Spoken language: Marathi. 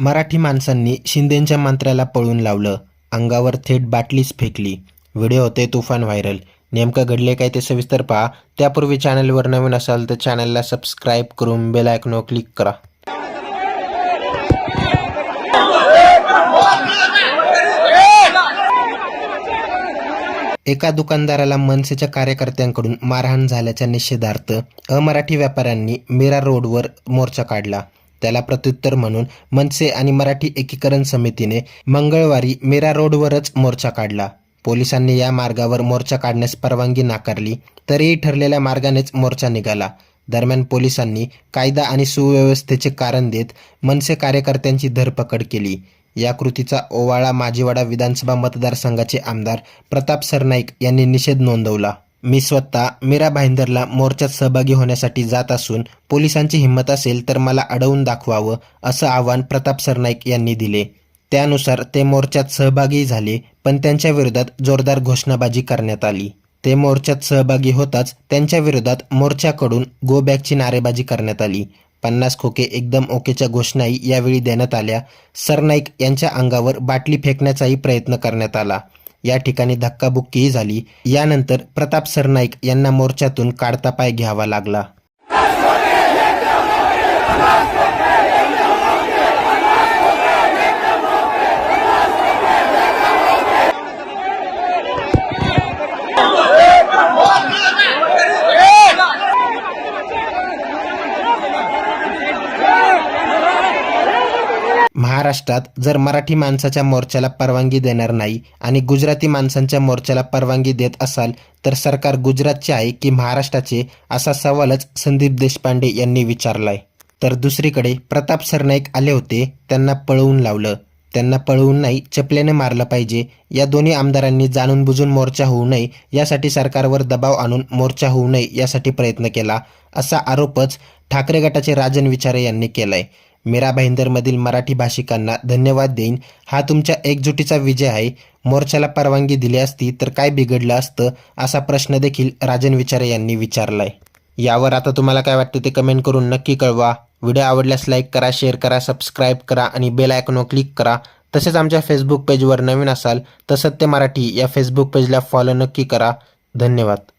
मराठी माणसांनी शिंदेंच्या मंत्र्याला पळून लावलं. अंगावर थेट बाटलीच फेकली. व्हिडिओ होते तुफान व्हायरल. नेमकं घडले काय ते सविस्तर पहा. त्यापूर्वी चॅनलवर नवीन असाल तर चॅनलला सबस्क्राईब करून बेल आयकॉनवर क्लिक करा. एका दुकानदाराला मनसेच्या कार्यकर्त्यांकडून मारहाण झाल्याच्या निषेधार्थ अमराठी व्यापाऱ्यांनी मीरा रोडवर मोर्चा काढला. त्याला प्रत्युत्तर म्हणून मनसे आणि मराठी एकीकरण समितीने मंगळवारी मेरा रोडवरच मोर्चा काढला. पोलिसांनी या मार्गावर मोर्चा काढण्यास परवानगी नाकारली तरीही ठरलेल्या मार्गानेच मोर्चा निघाला. दरम्यान पोलिसांनी कायदा आणि सुव्यवस्थेचे कारण देत मनसे कार्यकर्त्यांची धरपकड केली. या कृतीचा ओवाळा माजीवाडा विधानसभा मतदारसंघाचे आमदार प्रताप सरनाईक यांनी निषेध नोंदवला. मी स्वतः मीरा भाईंदरला मोर्चात सहभागी होण्यासाठी जात असून पोलिसांची हिंमत असेल तर मला अडवून दाखवावं असं आव्हान प्रताप सरनाईक यांनी दिले. त्यानुसार ते मोर्चात सहभागी झाले पण त्यांच्या विरोधात जोरदार घोषणाबाजी करण्यात आली. ते मोर्चात सहभागी होताच त्यांच्या विरोधात मोर्चाकडून गो बॅकची नारेबाजी करण्यात आली. पन्नास खोके एकदम ओकेच्या घोषणाही यावेळी देण्यात आल्या. सरनाईक यांच्या अंगावर बाटली फेकण्याचाही प्रयत्न करण्यात आला. या ठिकाणी धक्काबुक्कीही झाली. यानंतर प्रताप सरनाईक यांना मोर्चातून काढता पाय घ्यावा लागला. महाराष्ट्रात जर मराठी माणसाच्या मोर्चाला परवानगी देणार नाही आणि गुजराती माणसांच्या मोर्चाला परवानगी देत असाल तर सरकार गुजरातचे आहे की महाराष्ट्राचे असा सवालच संदीप देशपांडे यांनी विचारलाय. तर दुसरीकडे प्रताप सरनाईक आले होते त्यांना पळवून लावलं. त्यांना पळवून नाही चपलेने मारलं पाहिजे. या दोन्ही आमदारांनी जाणून बुजून मोर्चा होऊ नये यासाठी सरकारवर दबाव आणून मोर्चा होऊ नये यासाठी प्रयत्न केला असा आरोपच ठाकरे गटाचे राजन विचारे यांनी केलाय. मीरा भाईंदरमधील मराठी भाषिकांना धन्यवाद देईन. हा तुमच्या एकजुटीचा विजय आहे. मोर्चाला परवानगी दिली असती तर काय बिघडलं असतं असा प्रश्न देखील राजन विचारे यांनी विचारलाय. यावर आता तुम्हाला काय वाटतं ते कमेंट करून नक्की कळवा. व्हिडिओ आवडल्यास लाईक करा शेअर करा सबस्क्राईब करा आणि बेल आयकॉनवर क्लिक करा. तसेच आमच्या फेसबुक पेजवर नवीन असाल तर सत्य मराठी या फेसबुक पेजला फॉलो नक्की करा. धन्यवाद.